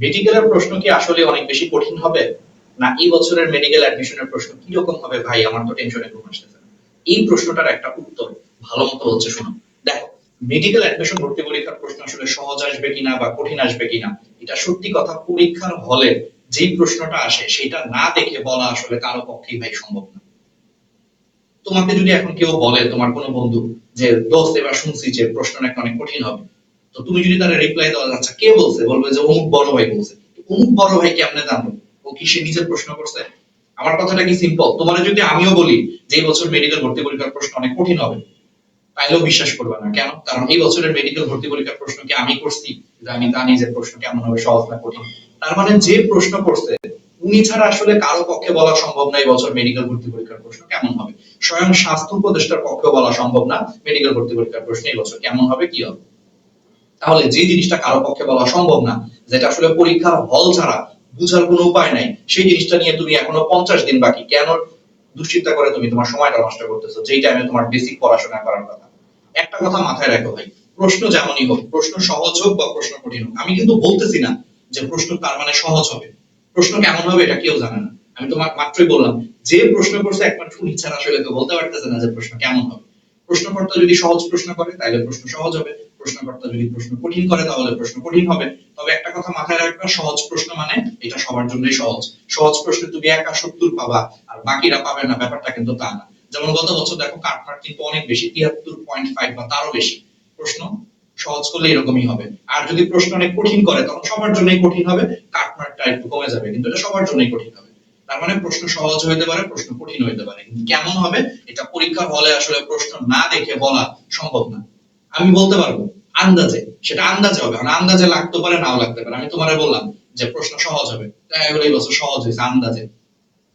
মেডিকেলের প্রশ্ন কি আসলে অনেক বেশি কঠিন হবে? না, এই বছরের মেডিকেল অ্যাডমিশনের প্রশ্ন কি রকম হবে? ভাই, আমার তো টেনশনে ঘুম আসতেছে। এই প্রশ্নটার একটা উত্তর ভালো মতো হচ্ছে শোনো দেখো মেডিকেল অ্যাডমিশন ভর্তি পরীক্ষার প্রশ্ন আসলে সহজ আসবে কিনা বা কঠিন আসবে কিনা, এটা সত্যি কথা পরীক্ষার হলে যে প্রশ্নটা আসে সেটা না দেখে বলা আসলে কারও পক্ষেই ভাই সম্ভব না। তোমাকে যদি এখন কেউ বলে, তোমার কোনো বন্ধু, যে, দোস্ত, এবার শুনছি যে প্রশ্ন নাকি অনেক কঠিন হবে। তো তুমি যদি তার রিপ্লাই দেওয়া আচ্ছা কে বলছে? বলবে যে অমুক বড় ভাই বলছে। অমুক বড় ভাই কেমনে জানলো? ও কি সে নিজের প্রশ্ন করছে? আমার কথাটা কি সিম্পল তোমার যদি আমিও বলি যে এই বছর মেডিকেল ভর্তি পরীক্ষার প্রশ্ন অনেক কঠিন হবে, তাইলেও বিশ্বাস করবে না। কেন? কারণ এই বছরের মেডিকেল ভর্তি পরীক্ষার প্রশ্ন কি আমি করছি? আমি জানি যে প্রশ্ন কেমন হবে, সহজ না কঠিন। তার মানে যে প্রশ্ন করছে, উনি ছাড়া আসলে কারও পক্ষে বলা সম্ভব না এই বছর মেডিকেল ভর্তি পরীক্ষার প্রশ্ন কেমন হবে। স্বয়ং স্বাস্থ্য উপদেষ্টার পক্ষে বলা সম্ভব না মেডিকেল ভর্তি পরীক্ষার প্রশ্ন এই বছর কেমন হবে, কি হবে? তাহলে যে জিনিসটা কারও পক্ষে বলা সম্ভব না, যেটা আসলে পরীক্ষার হল ছাড়া বুঝার কোনো উপায় নাই, সেই জিনিসটা নিয়ে তুমি এখনও পঞ্চাশ দিন বাকি। কেন দুশ্চিন্তা করে তুমি তোমার সময়টা নষ্ট করতেছো? যেই টাইমে তোমার বেসিক পড়াশোনা করার কথা। একটা কথা মাথায় রাখো ভাই, প্রশ্ন যেমনই হোক, প্রশ্ন সহজ হোক বা প্রশ্ন কঠিন হোক, আমি কিন্তু বলতেছি না যে প্রশ্ন তার মানে সহজ হবে। প্রশ্ন কেমন হবে এটা কেউ জানে না। আমি তোমার মাত্রই বললাম, যে প্রশ্ন করছে একমাত্র উনি ছাড়া আসলে কেউ বলতে পারতেছে না যে প্রশ্ন কেমন হবে। প্রশ্নকর্তা যদি সহজ প্রশ্ন করে তাহলে প্রশ্ন সহজ হবে। প্রশ্নকর্তা যদি প্রশ্ন কঠিন করে, তাহলে প্রশ্ন কঠিন হবে। তবে একটা কথা মাথায় রাখবে, সহজ প্রশ্ন মানে এটা সবার জন্যই সহজ। সহজ প্রশ্নে তুমি একা সত্তর পাবা, আর বাকিরা পাবে না, ব্যাপারটা কিন্তু তা না। যেমন গত বছর দেখো কাটমার্ক কিন্তু অনেক বেশি, তিয়াত্তর পয়েন্ট ফাইভ বা তারও বেশি। প্রশ্ন সহজ করলে এরকমই হবে। আর যদি প্রশ্ন অনেক কঠিন করে, তখন সবার জন্যই কঠিন হবে কাটমার্কটা একটু কমে যাবে, কিন্তু এটা সবার জন্যই কঠিন হবে। তার মানে প্রশ্ন সহজ হইতে পারে, প্রশ্ন কঠিন হইতে পারে। কেমন হবে, এটা পরীক্ষার হলে আসলে প্রশ্ন না দেখে বলা সম্ভব না। আমি বলতে পারব, আন্দাজে, সেটা আন্দাজে হবে মানে আন্দাজে লাগতে পারে, নাও লাগতে পারে। আমি তোমারে বললাম যে প্রশ্ন সহজ হবে। এই বছর সহজ হয়েছে, আন্দাজে।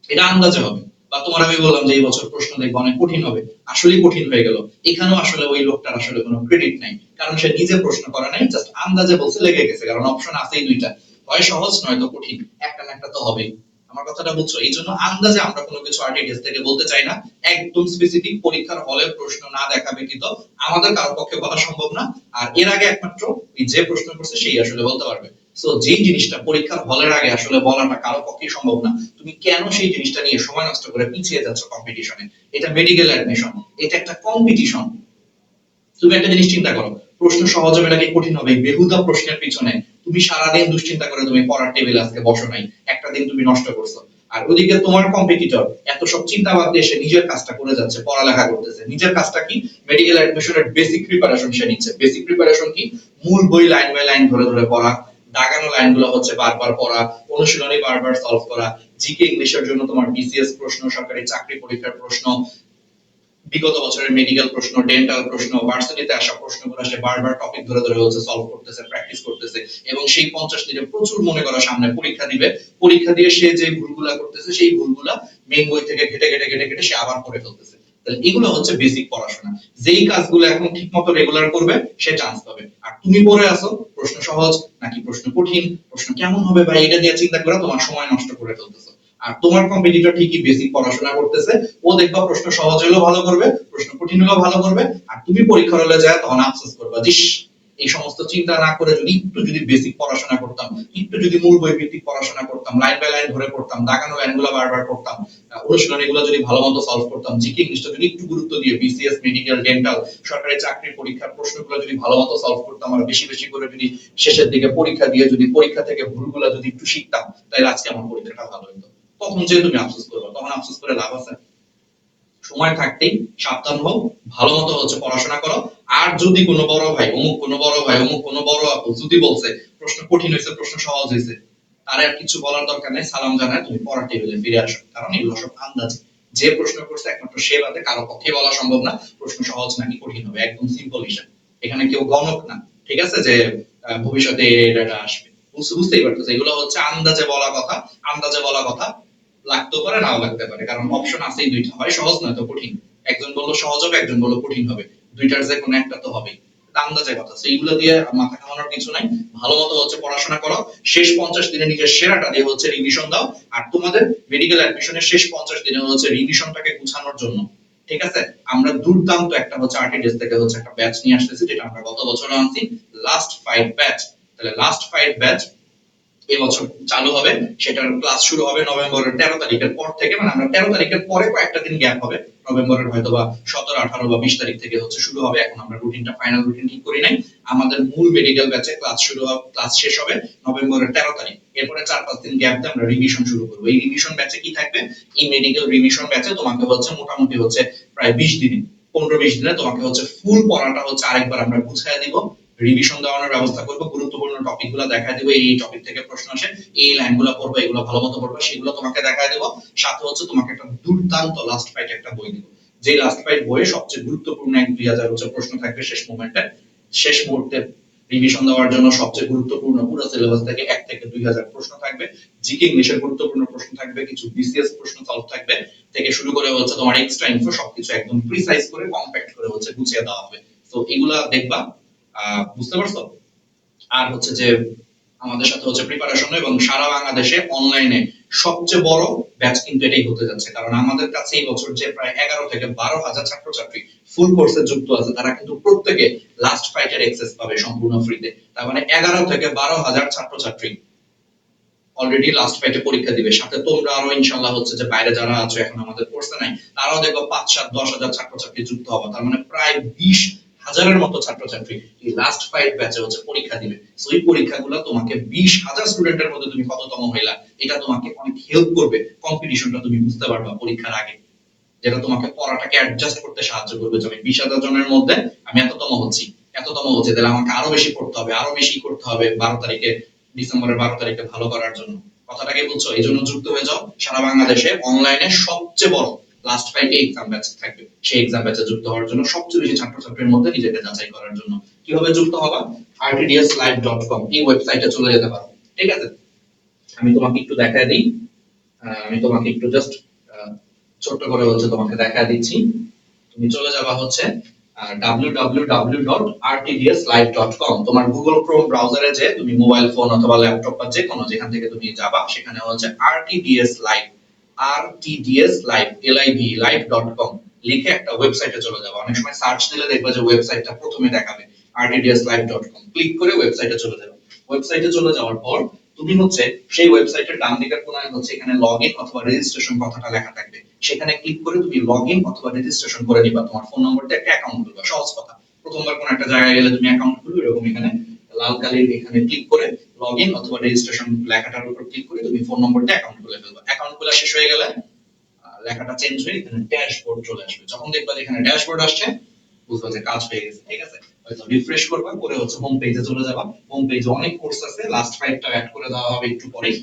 এটা আন্দাজে হবে। বা তোমার আমি বললাম যে এই বছর প্রশ্ন দেখব, অনেক কঠিন হবে। আসলেই কঠিন হয়ে গেল। এখানেও আসলে ওই লোকটার আসলে কোনো ক্রেডিট নাই, কারণ সে নিজে প্রশ্ন করে নাই জাস্ট আন্দাজে বলছে, লেগে গেছে, কারণ অপশন আছেই দুইটা। হয় সহজ নয়তো কঠিন, একটা না একটা তো হবেই। আমার কথাটা বুঝছ এই জন্য আন্দাজে আমরা কোনো কিছু আর্টিকেলস থেকে বলতে চাই না। একদম স্পেসিফিক পরীক্ষার হলে প্রশ্ন না দেখা ব্যতীত আমাদের কারও পক্ষে বলা সম্ভব না। আর এর আগে একমাত্র যে প্রশ্ন করছে সেই আসলে বলতে পারবে। সো যেই জিনিসটা পরীক্ষার হলের আগে আসলে বলাটা কারও পক্ষেই সম্ভব না, তুমি কেন সেই জিনিসটা নিয়ে সময় নষ্ট করে পিছিয়ে যাচ্ছ কম্পিটিশনে এটা মেডিকেল অ্যাডমিশন এটা একটা কম্পিটিশন তুমি একটা জিনিস চিন্তা করো, প্রশ্ন সহজ হবে নাকি কঠিন হবে? বেহুদা প্রশ্নের পিছনে তুমি সারাদিন দুশ্চিন্তা করে তুমি পড়ার টেবিল আজকে বসো নাই, একটা দিন তুমি নষ্ট করছ। আর ওদিকে তোমার কম্পিটিটর এত সব চিন্তা বাদ দিয়ে সে নিজের কাজটা করে যাচ্ছে, পড়ালেখা করতেছে। নিজের কাজটা কি? মেডিকেল অ্যাডমিশনের বেসিক প্রিপারেশন সে নিচ্ছে। বেসিক প্রিপারেশন কি? মূল বই লাইন বাই লাইন ধরে ধরে পড়া, দাগানো লাইনগুলো হচ্ছে বারবার পড়া, অনুশীলনী বারবার সলভ করা জিকে ইংলিশের জন্য তোমার বিসিএস প্রশ্ন, সরকারি চাকরি পরীক্ষার প্রশ্ন বিগত বছরের মেডিকেল প্রশ্ন ডেন্টাল প্রশ্ন ভার্সিটিতে আসা প্রশ্নগুলো সে বারবার টপিক ধরে ধরে হচ্ছে সলভ করতেছে প্র্যাকটিস করতেছে এবং সেই পঞ্চাশ দিনে প্রচুর মনে করো সামনে পরীক্ষা দিবে। পরীক্ষা দিয়ে সে যে ভুলগুলা করতেছে, সেই ভুলগুলা মেইন বই থেকে ঘেটে ঘেটে ঘেটে ঘেটে সে আবার করে ফেলতেছে। তাহলে এগুলো হচ্ছে বেসিক পড়াশোনা। যেই কাজগুলো এখন ঠিক মতো রেগুলার করবে, সে চান্স পাবে। আর তুমি পড়ে আসো প্রশ্ন সহজ নাকি প্রশ্ন কঠিন? প্রশ্ন কেমন হবে ভাই? এটা নিয়ে চিন্তা করে তোমার সময় নষ্ট করে ফেলতেছো। আর তোমার কম্পিটিটর ঠিকই বেসিক পড়াশোনা করতেছে ও দেখবা প্রশ্ন সহজ হলেও ভালো করবে প্রশ্ন কঠিন হলেও ভালো করবে আর তুমি পরীক্ষার হলে যায় তখন আফসোস করবা জিস এই সমস্ত চিন্তা না করে যদি একটু যদি বেসিক পড়াশোনা করতাম একটু যদি মূল বই ভিত্তিক পড়াশোনা করতাম লাইন বাই লাইন ধরে পড়তাম দাগানো লাইনগুলো বারবার করতাম আহ, অনুশীলনীগুলো যদি ভালো মতো সলভ করতাম জিকে ইংলিশটা যদি একটু গুরুত্ব দিয়ে বিসিএস মেডিকেল ডেন্টাল সরকারি চাকরির পরীক্ষার প্রশ্নগুলো যদি ভালো মতো সলভ করতাম আর বেশি বেশি করে যদি শেষের দিকে পরীক্ষা দিয়ে যদি পরীক্ষা থেকে ভুলগুলো যদি একটু শিখতাম তাহলে আজকে আমার পরীক্ষাটা ভালো হতো তখন যে তুমি আফসোস করবে তখন আফসোস করে লাভ আছে। সময় থাকতেই সাবধান হও, ভালো মতো হচ্ছে পড়াশোনা করো। আর যদি কোনো বড় ভাই, অমুক কোনো বড় ভাই, অমুক কোনো বড় আপু যদি বলছে, প্রশ্ন কঠিন হয়েছে, প্রশ্ন সহজ হয়েছে, তার আর কিছু বলার দরকার নেই, সালাম জানায়, তুমি পড়ার টেবিলে ফিরে আসো। কারণ এগুলো সব আন্দাজ। যে প্রশ্ন করছে একমাত্র সে বাদে কারও পক্ষে বলা সম্ভব না, প্রশ্ন সহজ নাকি কঠিন হবে, একদম সিম্পল হিসাব এখানে কেউ গণক না, ঠিক আছে? যে ভবিষ্যতে এটা আসবে। বুঝতে- বুঝতেই পারতেছে, এগুলো হচ্ছে আন্দাজে বলা কথা, আন্দাজে বলা কথা। লাগতেও পারে, নাও লাগতে পারে। কারণ অপশন আছেই দুইটা। হয় সহজ নয় তো কঠিন। একজন বলল সহজ হবে একজন বলল কঠিন হবে। দুইটার যে কোনো একটা তো আন্দাজে কথা। তো এইগুলো দিয়ে মাথা ঘামানোর কিছু নাই। ভালো মতো হচ্ছে পড়াশোনা করো। শেষ পঞ্চাশ দিনে নিজের সেরাটা দিয়ে হচ্ছে রিভিশন দাও। আর তোমাদের মেডিকেল অ্যাডমিশনের শেষ পঞ্চাশ দিনে হচ্ছে রিভিশনটাকে গুছানোর জন্য। ঠিক আছে? আমরা দুর্দান্ত একটা হচ্ছে আর্টিডেস থেকে হচ্ছে একটা ব্যাচ নিয়ে আসতেছি, যেটা আমরা গত বছর আনছি। লাস্ট ফাইভ ব্যাচ তাহলে লাস্ট ফাইভ ব্যাচ এবছর চালু হবে, সেটার ক্লাস শুরু হবে নভেম্বরের তেরো তারিখের পর থেকে মানে আমরা তেরো তারিখের পরে কয়েকটা দিন গ্যাপ হবে। নভেম্বরের হয়তো বা সতেরো, আঠারো বা বিশ তারিখ থেকে হচ্ছে শুরু হবে, এখন আমরা রুটিনটা ফাইনাল রুটিন ঠিক করি নাই। আমাদের মূল মেডিকেল ব্যাচে ক্লাস শুরু হবে ক্লাস শেষ হবে নভেম্বরের তেরো তারিখ। এরপরে চার পাঁচ দিন গ্যাপ দিয়ে আমরা রিভিশন শুরু করব। এই রিভিশন ব্যাচে কি থাকবে? এই মেডিকেল রিভিশন ব্যাচে তোমাকে হচ্ছে মোটামুটি হচ্ছে প্রায় বিশ দিনে, পনেরো, বিশ দিনে তোমাকে হচ্ছে ফুল পড়াটা হচ্ছে আরেকবার আমরা বুঝাই দিব। রিভিশন দেওয়ানোর ব্যবস্থা করব, গুরুত্বপূর্ণ টপিকগুলো দেখায় দেবো, এই টপিক থেকে প্রশ্ন আসে, এই লাইনগুলো পড়ব, এগুলো ভালো মতো পড়ব, সেগুলো তোমাকে দেখায় দেবো, সাথে হচ্ছে তোমাকে একটা দুর্দান্ত লাস্ট ফাইট একটা বই দিব। যে লাস্ট ফাইট বইয়ে সবচেয়ে গুরুত্বপূর্ণ এক দুই হাজার হচ্ছে প্রশ্ন থাকবে শেষ মোমেন্টে শেষ মুহূর্তে রিভিশন দেওয়ার জন্য সবচেয়ে গুরুত্বপূর্ণ পুরো সিলেবাস থেকে এক থেকে দুই হাজার প্রশ্ন থাকবে। জিকে ইংলিশের গুরুত্বপূর্ণ প্রশ্ন থাকবে, কিছু বিসিএস প্রশ্ন সলভ থাকবে। থেকে শুরু করে হচ্ছে তোমার এক্সট্রা ইনফো সবকিছু একদম প্রিসাইজ করে কম্প্যাক্ট করে হচ্ছে গুছিয়ে দেওয়া হবে। তো এগুলা দেখবা বুঝতে পারছ? আর হচ্ছে যে আমাদের সাথে হচ্ছে প্রিপারেশন এবং সারা বাংলাদেশে অনলাইনে সবচেয়ে বড় ব্যাচ কিন্তু এটাই হতে যাচ্ছে। কারণ আমাদের কাছে এই বছর যে প্রায় এগারো থেকে বারো হাজার ছাত্রছাত্রী ফুল কোর্সে যুক্ত আছে, তারা কিন্তু প্রত্যেকে লাস্ট ফাইটের এক্সেস পাবে সম্পূর্ণ ফ্রিতে তার মানে এগারো থেকে বারো হাজার ছাত্রছাত্রী অলরেডি লাস্ট ফাইটে পরীক্ষা দিবে। সাথে তোমরা আরও ইনশাল্লাহ হচ্ছে যে বাইরে যারা আছো, এখন আমাদের কোর্সে নাই, তারাও দেখো পাঁচ, সাত, দশ হাজার ছাত্রছাত্রী যুক্ত হবে। তার মানে প্রায় বিশ হাজারের মতো ছাত্রছাত্রী এই লাস্ট ফাইট ব্যাচে হচ্ছে পরীক্ষা দিবে। সো এই পরীক্ষাগুলো তোমাকে বিশ হাজার স্টুডেন্টের মধ্যে তুমি কততম হইলা, এটা তোমাকে অনেক হেল্প করবে। কম্পিটিশনটা তুমি বুঝতে পারবা পরীক্ষার আগে। যেটা তোমাকে পড়াটাকে অ্যাডজাস্ট করতে সাহায্য করবে যে আমি বিশ হাজার জনের মধ্যে আমি এততম হচ্ছি। এততম হচ্ছে, তাহলে আমাকে আরও বেশি পড়তে হবে, আরও বেশি করতে হবে বারো তারিখে, ডিসেম্বরের বারো তারিখে ভালো করার জন্য। কথাটাকে বলছো এই জন্য যুক্ত হয়ে যাও। সারা বাংলাদেশে অনলাইনে সবচেয়ে বড় লাস্ট ফাইভে এক্সাম ব্যাচ থাকবে। সেই এক্সাম ব্যাচে যুক্ত হওয়ার জন্য সবচেয়ে বেশি ছাত্রছাত্রীর মধ্যে নিজেকে যাচাই করার জন্য। কীভাবে যুক্ত হবা? rtdslive.com এই ওয়েবসাইটে চলে যেতে পারো। ঠিক আছে? আমি তোমাকে একটু দেখায় দিই। আমি তোমাকে একটু জাস্ট ছোট্ট করে হচ্ছে তোমাকে দেখায় দিচ্ছি। তুমি চলে যাবা হচ্ছে www.rtdslive.com তোমার গুগল ক্রোম ব্রাউজারে যে তুমি মোবাইল ফোন অথবা ল্যাপটপ বা যে কোনো যেখান থেকে তুমি যাবা, সেখানে হচ্ছে live.com লিখে একটা ওয়েবসাইটে চলে যাবে। অনেক সময় সার্চ দিলে দেখবে যে ওয়েবসাইটটা প্রথমে দেখাবে rtdslive.com ক্লিক করে ওয়েবসাইটে চলে যাবে। ওয়েবসাইটে চলে যাওয়ার পর তুমি হচ্ছে সেই ওয়েবসাইটের ডান দিকের কোনায় হচ্ছে এখানে লগইন অথবা রেজিস্ট্রেশন কথাটা লেখা থাকবে। সেখানে ক্লিক করে তুমি লগইন অথবা রেজিস্ট্রেশন করে নিবা। তোমার ফোন নম্বর একটা অ্যাকাউন্ট খুলবা। সহজ কথা। প্রথমবার কোন একটা জায়গায় গেলে তুমি অ্যাকাউন্ট খুলবে, এরকম এখানে লাল কালির এখানে ক্লিক করে লগইন অথবা রেজিস্ট্রেশন লেখাটার উপর ক্লিক করে তুমি ফোন নম্বর দিয়ে অ্যাকাউন্ট খুলে ফেলবা। অ্যাকাউন্ট খোলা শেষ হয়ে গেলে লেখাটা চেঞ্জ হয়ে এখানে ড্যাশবোর্ড চলে আসবে। যখন দেখবা এখানে ড্যাশবোর্ড আসছে, বুঝবা যে কাজ হয়ে গেছে, ঠিক আছে? হয়তো রিফ্রেশ করবা, করে হচ্ছে হোম পেজে চলে যাবা। হোম পেজে অনেক কোর্স আছে লাস্ট ফাইভটা অ্যাড করে দেওয়া হবে একটু পরেই।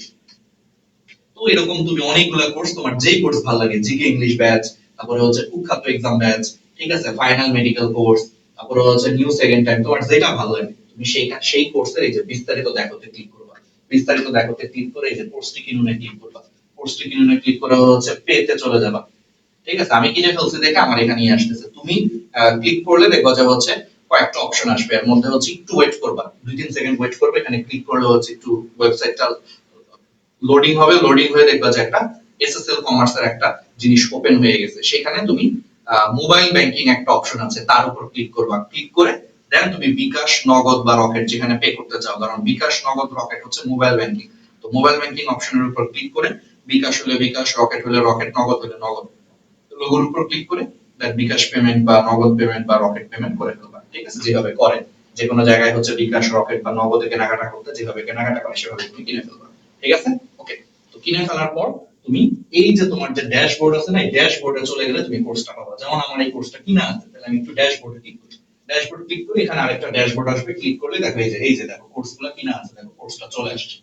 তো এরকম তুমি অনেকগুলো কোর্স তোমার যেই কোর্স ভালো লাগে জিকে ইংলিশ ব্যাচ তারপরে হচ্ছে কুখ্যাত এক্সাম ব্যাচ ঠিক আছে? ফাইনাল মেডিকেল কোর্স তারপরে হচ্ছে নিউ সেকেন্ড টাইম তোমার যেটা ভালো লাগে। তুমি সেই সেই কোর্সের এই যে বিস্তারিত দেখোতে ক্লিক করবা। বিস্তারিত দেখোতে ক্লিক করে এই যে কোর্সটি কিনুনে ক্লিক করবা। কোর্সটি কিনুনে ক্লিক করে হচ্ছে পেতে চলে যাবা। ঠিক আছে? আমি কিনে ফেলছি দেখে আমার এখানেই আসতেছে। তুমি ক্লিক করলে দেখবা যে হচ্ছে কয়েকটা অপশন আসবে। এর মধ্যে হচ্ছে একটু ওয়েট করবা। দুই তিন সেকেন্ড ওয়েট করবে। এখানে ক্লিক করলে হচ্ছে একটু ওয়েবসাইটটা লোডিং হবে। লোডিং হয়ে দেখবা যে একটা এসএসএল কমার্সের একটা জিনিস ওপেন হয়ে গেছে। সেখানে তুমি মোবাইল ব্যাংকিং একটা অপশন আছে। তার উপর ক্লিক করবা। ক্লিক করে দেন তুমি বিকাশ নগদ বা রকেট যেখানে পে করতে চাও, কারণ বিকাশ নগদ, রকেট হচ্ছে মোবাইল ব্যাংকিং তো মোবাইল ব্যাংকিং অপশনের উপর ক্লিক করে বিকাশ হলে বিকাশ, রকেট হলে রকেট, নগদ হলে নগদ লোগোর উপর ক্লিক করে দেন বিকাশ পেমেন্ট বা নগদ পেমেন্ট বা রকেট পেমেন্ট করে ফেলবা, ঠিক আছে? যেভাবে করে। যে কোনো জায়গায় হচ্ছে বিকাশ, রকেট বা নগদে কেনাকাটা করতে যেভাবে কেনাকাটা করে, সেভাবে তুমি কিনে ফেলবা, ঠিক আছে? ওকে তো কিনে ফেলার পর তুমি এই যে তোমার যে ড্যাশবোর্ড আছে না, এই ড্যাশবোর্ডে চলে গেলে তুমি কোর্সটা পাবা। যেমন আমার এই কোর্সটা কিনা আছে, তাহলে আমি একটু ড্যাশবোর্ডে ক্লিক করি। ড্যাশবোর্ড ক্লিক করে এখানে আরেকটা ড্যাশবোর্ড আসবে ক্লিক করলে দেখো এই যে এই যে দেখো কোর্সগুলো কিনা আছে, দেখো কোর্সটা চলে আসছে।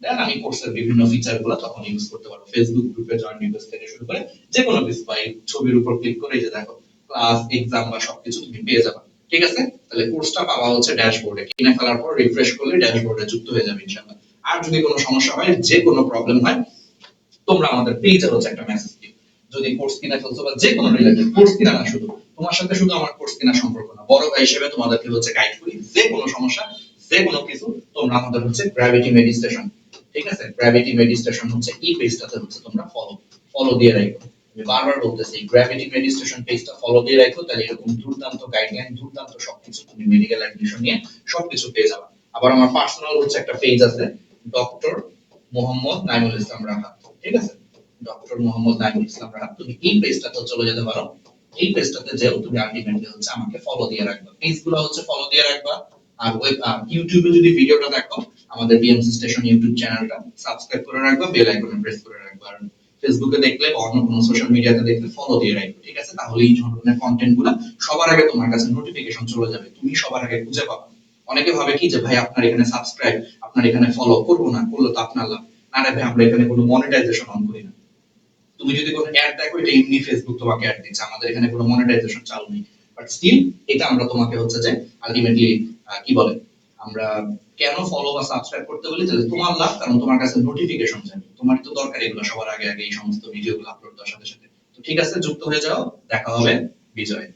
দেন আমি কোর্সের বিভিন্ন ফিচারগুলো তখন ইউজ করতে পারব। ফেসবুক গ্রুপে জয়েন রিকোয়েস্ট থেকে শুরু করে যে কোনো কিছু বা ছবির উপর ক্লিক করে এই যে দেখো ক্লাস এক্সাম বা সবকিছু তুমি পেয়ে যাবে। ঠিক আছে? তাহলে কোর্সটা পাওয়া হচ্ছে ড্যাশবোর্ডে কিনে ফেলার পর রিফ্রেশ করলে ড্যাশবোর্ডে যুক্ত হয়ে যাবে ইনশাআল্lah আর যদি কোনো সমস্যা হয় যে কোনো প্রবলেম হয়, তোমরা আমাদের পেজে হচ্ছে একটা মেসেজ যদি কোর্স কিনা ফেলছো বা যে কোনো রিলেটেড কোর্স কিনা না শুধু, তোমার সাথে শুধু আমার কোর্স কিনা সম্পর্ক না। বড় ভাই হিসেবে তোমাদেরকে হচ্ছে গাইড করি, যে কোনো সমস্যা, যে কোনো কিছু, তোমরা আমাদের হচ্ছে গ্র্যাভিটি মেডিটেশন ঠিক আছে? গ্র্যাভিটি মেডিটেশন হচ্ছে এই পেজটাতে হচ্ছে তোমরা ফলো ফলো দিয়ে রাখো। আমি বারবার বলতেছি গ্র্যাভিটি মেডিটেশন পেজটা ফলো দিয়ে রাখো, তাহলে এরকম দুর্দান্ত গাইডলাইন দুর্দান্ত সবকিছু তুমি মেডিকেল অ্যাডমিশন নিয়ে সবকিছু পেয়ে যাবে। আবার আমার পার্সোনাল হচ্ছে একটা পেজ আছে ডক্টর মোহাম্মদ নাইমুল ইসলাম রাহাত ঠিক আছে? ডক্টর মোহাম্মদ নাইমুল ইসলাম রাহাত, তুমি এই পেজটাতে চলে যেতে পারো। এই পেজটাতে যেও তুমি আলটিমেটলি হচ্ছে, আমাকে ফলো দিয়ে রাখবা। পেজগুলো হচ্ছে ফলো দিয়ে রাখবা। আর ওয়েব ইউটিউবে যদি ভিডিওটা দেখো, আমাদের বিএমসি স্টেশন ইউটিউব চ্যানেলটা সাবস্ক্রাইব করে রাখবা বেল আইকনে প্রেস করে রাখবা। আর ফেসবুকে দেখলে বা অন্য কোনো সোশ্যাল মিডিয়াতে দেখলে ফলো দিয়ে রাখবে, ঠিক আছে? তাহলে এই ধরনের কন্টেন্টগুলা সবার আগে তোমার কাছে নোটিফিকেশন চলে যাবে, তুমি সবার আগে খুঁজে পাবে। অনেকে ভাবে কি যে, ভাই, আপনার এখানে সাবস্ক্রাইব আপনার এখানে ফলো করব না? করলে তো আপনার লাভ। না রে ভাই, আমরা এখানে কোনো মনিটাইজেশন অন করি না। তুমি যদি কোনো অ্যাড দেখো, এটা এমনি ফেসবুক তোমাকে অ্যাড দিচ্ছে। আমাদের এখানে কোনো মনিটাইজেশন চালু নেই। বাট স্টিল এটা আমরা তোমাকে হচ্ছে যে আলটিমেটলি কি বলে, আমরা কেন ফলো বা সাবস্ক্রাইব করতে বলি? যে তোমার লাভ, কারণ তোমার কাছে নোটিফিকেশন যাবে তোমার তো দরকার এগুলো সবার আগে আগে এই সমস্ত ভিডিওগুলো আপলোড দেওয়ার সাথে সাথে। তো ঠিক আছে, যুক্ত হয়ে যাও। দেখা হবে বিজয়।